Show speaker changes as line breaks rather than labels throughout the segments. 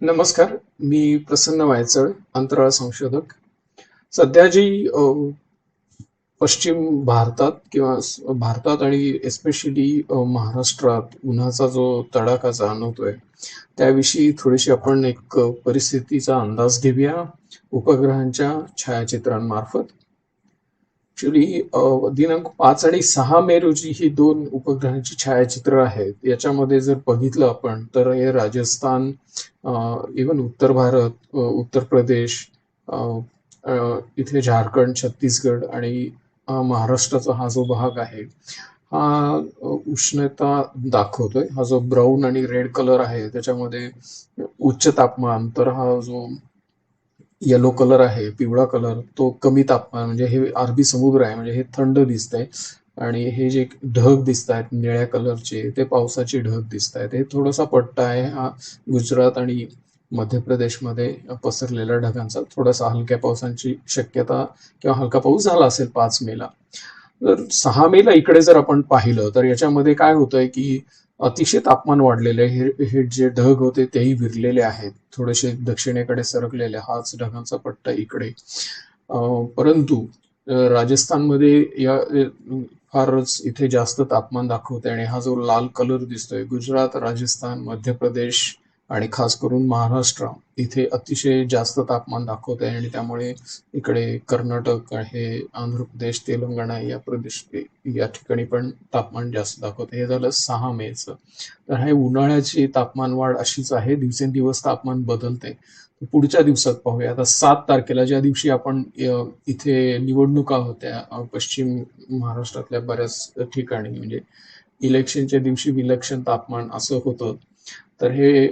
नमस्कार मी प्रसन्न वायचळ अंतराळ संशोधक. सध्या जी पश्चिम भारतात किंवा भारतात आणि एस्पेशली महाराष्ट्रात उन्हाचा जो तडाखा जाणवतोय त्याविषयी थोडीशी आपण एक परिस्थितीचा अंदाज घेऊया. उपग्रहांच्या छायाचित्रांमार्फत. ऍक्च्युली दिनांक पाच आणि सहा मे रोजी ही दोन उपग्रहांची छायाचित्र आहेत. याच्यामध्ये जर बघितलं आपण तर हे राजस्थान इवन उत्तर भारत उत्तर प्रदेश इथे झारखंड छत्तीसगड आणि महाराष्ट्राचा हा जो भाग आहे हा उष्णता दाखवतोय. हा जो ब्राऊन आणि रेड कलर आहे त्याच्यामध्ये उच्च तापमान तर हा जो येलो कलर आहे पिवळा कलर तो कमी तापमान म्हणजे हे अरबी समुद्र आहे म्हणजे हे थंड दिसतंय. आणि हे जे ढग दिसत आहेत निळ्या कलरचे ते पावसाचे ढग दिसत आहेत हे थोडासा पट्टा आहे हा गुजरात आणि मध्य प्रदेशमध्ये पसरलेल्या ढगांचा. थोडासा हलक्या पावसाची शक्यता किंवा हलका पाऊस झाला असेल पाच मेला. तर सहा मेला इकडे जर आपण पाहिलं तर याच्यामध्ये काय होतंय की अतिशय तापमान वाढलेले आहे. हे हे जे ढग होते तेही विरलेले आहेत थोडेसे दक्षिणेकडे सरकलेले हाच ढगांचा पट्टा इकडे परंतु राजस्थानमध्ये या फारच इथे जास्त तापमान दाखवते आणि हा जो लाल कलर दिसतोय गुजरात राजस्थान मध्य प्रदेश आणि खास करून महाराष्ट्र इथे अतिशय जास्त तापमान दाखवत आहे आणि त्यामुळे इकडे कर्नाटक आहे आंध्र प्रदेश तेलंगणा या प्रदेश या ठिकाणी पण तापमान जास्त दाखवत हे झालं सहा मेचं. तर हे उन्हाळ्याची तापमान वाढ अशीच आहे. दिवसेंदिवस तापमान बदलते पुढच्या दिवसात पाहूया. आता सात तारखेला ज्या दिवशी आपण इथे निवडणुका होत्या पश्चिम महाराष्ट्रातल्या बऱ्याच ठिकाणी म्हणजे इलेक्शनच्या दिवशी विलक्षण तापमान असं होतं तर हे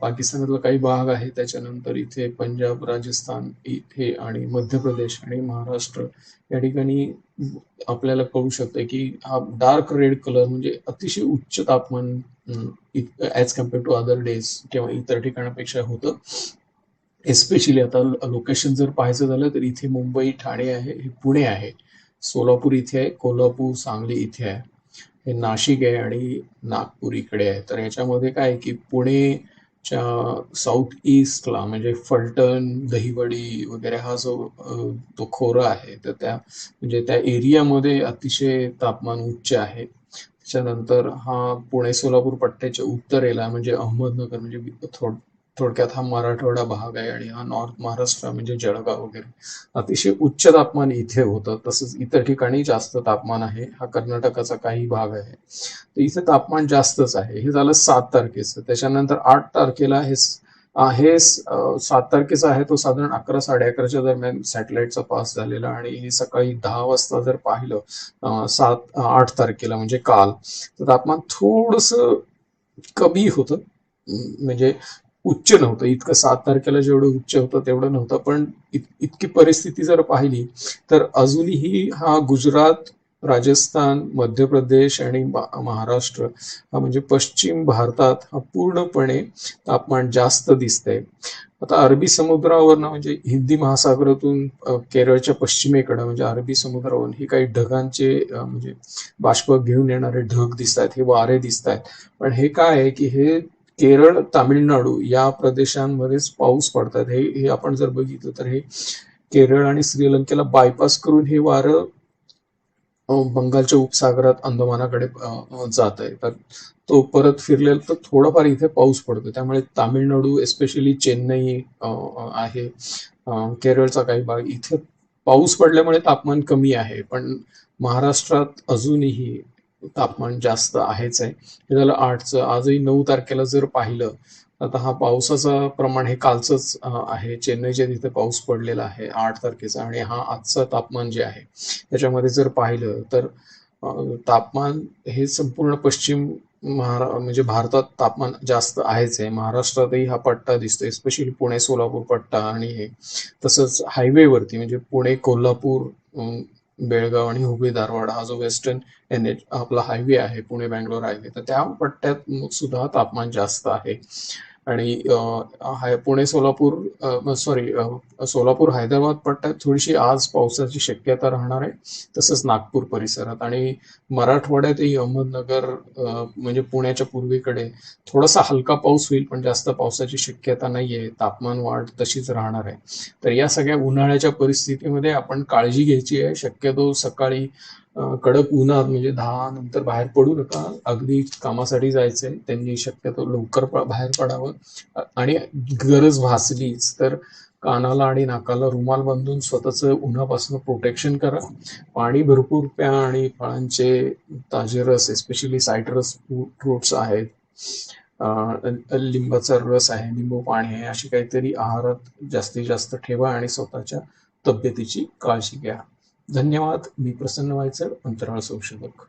पाकिस्तानातला काही भाग आहे. त्याच्यानंतर इथे पंजाब राजस्थान इथे आणि मध्य प्रदेश आणि महाराष्ट्र या ठिकाणी आपल्याला कळू शकतं की हा डार्क रेड कलर म्हणजे अतिशय उच्च तापमान as compared to other days किंवा इतर ठिकाणापेक्षा होतं. एस्पेशली आता लोकेशन जर पाहायचं झालं तर इथे मुंबई ठाणे आहे हे पुणे आहे. सोलापूर इथे आहे कोल्हापूर सांगली इथे आहे. हे नाशिक आहे आणि नागपूर इकडे आहे. तर याच्यामध्ये काय आहे की पुणेच्या साऊथ ईस्टला म्हणजे फलटण दहिवडी वगैरे हा जो तो खोरा आहे तर त्या म्हणजे त्या एरियामध्ये अतिशय तापमान उच्च आहे. त्याच्यानंतर हा पुणे सोलापूर पट्ट्याच्या उत्तरेला म्हणजे अहमदनगर म्हणजे थोड थोडक्यात हा मराठवाडा भाग आहे आणि हा नॉर्थ महाराष्ट्र म्हणजे जळगाव वगैरे. अतिशय उच्च तापमान इथे होतं. तसंच इतर ठिकाणी जास्त तापमान आहे. हा कर्नाटकाचा काही भाग आहे. तर इथे तापमान जास्तच आहे. हे झालं सात तारखेचं. त्याच्यानंतर आठ तारखेला हे हे सात तारखेचा आहे तो साधारण अकरा साडे अकराच्या दरम्यान सॅटेलाइटचा पास झालेला आणि हे सकाळी दहा वाजता जर पाहिलं सात आठ तारखेला म्हणजे काल तर तापमान थोडस कमी होतं. म्हणजे उच्च नव्हतं. इतकं सात तारखेला जेवढं उच्च होतं तेवढं नव्हतं. पण इत- इतकी परिस्थिती जर पाहिली तर अजूनही हा गुजरात राजस्थान मध्य प्रदेश आणि महाराष्ट्र हा म्हणजे पश्चिम भारतात हा पूर्णपणे तापमान जास्त दिसतंय. आता अरबी समुद्रावरनं म्हणजे हिंदी महासागरातून केरळच्या पश्चिमेकडं म्हणजे अरबी समुद्रावरून हे काही ढगांचे म्हणजे बाष्प घेऊन येणारे ढग दिसत आहेत हे वारे दिसत आहेत पण हे काय आहे की हे केरळ तामिळनाडू या प्रदेशांमध्येच पाऊस पडतात. हे हे आपण जर बघितलं तर हे केरळ आणि श्रीलंकेला बायपास करून हे वारं बंगालच्या उपसागरात अंदमानाकडे जात आहे. तर तो परत फिरलेला तर थोडाफार इथे पाऊस पडतो. त्यामुळे तामिळनाडू एस्पेशली चेन्नई आहे. केरळचा काही भाग इथे पाऊस पडल्यामुळे तापमान कमी आहे. पण महाराष्ट्रात अजूनही तापमान जास्त आहेच आहे. हे झालं आठचं आजही नऊ तारखेला जर पाहिलं आता हा पावसाचं प्रमाण हे कालचंच आहे. चेन्नईच्या तिथे पाऊस पडलेला आहे आठ तारखेचा आणि हा आजचं तापमान जे आहे त्याच्यामध्ये जर पाहिलं तर तापमान हे संपूर्ण पश्चिम महारा म्हणजे भारतात तापमान जास्त आहेच आहे. महाराष्ट्रातही हा पट्टा दिसतोय स्पेशली पुणे सोलापूर पट्टा आणि हे. तसंच हायवेवरती म्हणजे पुणे कोल्हापूर बेळगाव आणि हुबे धारवाड हा जो वेस्टर्न एन एच आपला हायवे आहे पुणे बँगलोर हायवे तर त्या पट्ट्यात सुद्धा तापमान जास्त आहे. आणि हाय- पुणे सोलापूर सॉरी सोलापूर हैदराबाद पट्ट्यात थोडीशी आज पावसाची शक्यता राहणार आहे तसंच नागपूर परिसरात. आणि मराठवाड्यातही अहमदनगर म्हणजे पुण्याच्या पूर्वेकडे थोडासा हलका पाऊस होईल पण जास्त पावसाची शक्यता नाहीये तापमान वाढ तशीच राहणार आहे. तर या सगळ्या उन्हाळ्याच्या परिस्थितीमध्ये आपण काळजी घ्यायची आहे. शक्यतो सकाळी कडक उन्हात म्हणजे दहा नंतर बाहेर पडू नका. अगदी कामासाठी जायचंय. त्यांनी शक्यतो लवकर प- बाहेर पडावं. आणि गरज भासलीच तर कानाला आणि नाकाला रुमाल बांधून स्वतःचं उन्हापासून प्रोटेक्शन करा. पाणी भरपूर प्या आणि फळांचे ताजे रस एस्पेशली सायट्रस फ्रुट्स आहेत. लिंबाचा रस आहे लिंबू पाणी आहे अशी काहीतरी आहारात जास्तीत जास्त ठेवा आणि स्वतःच्या तब्येतीची काळजी घ्या. धन्यवाद. मी प्रसन्न व्हायचं अंतराळ संशोधक.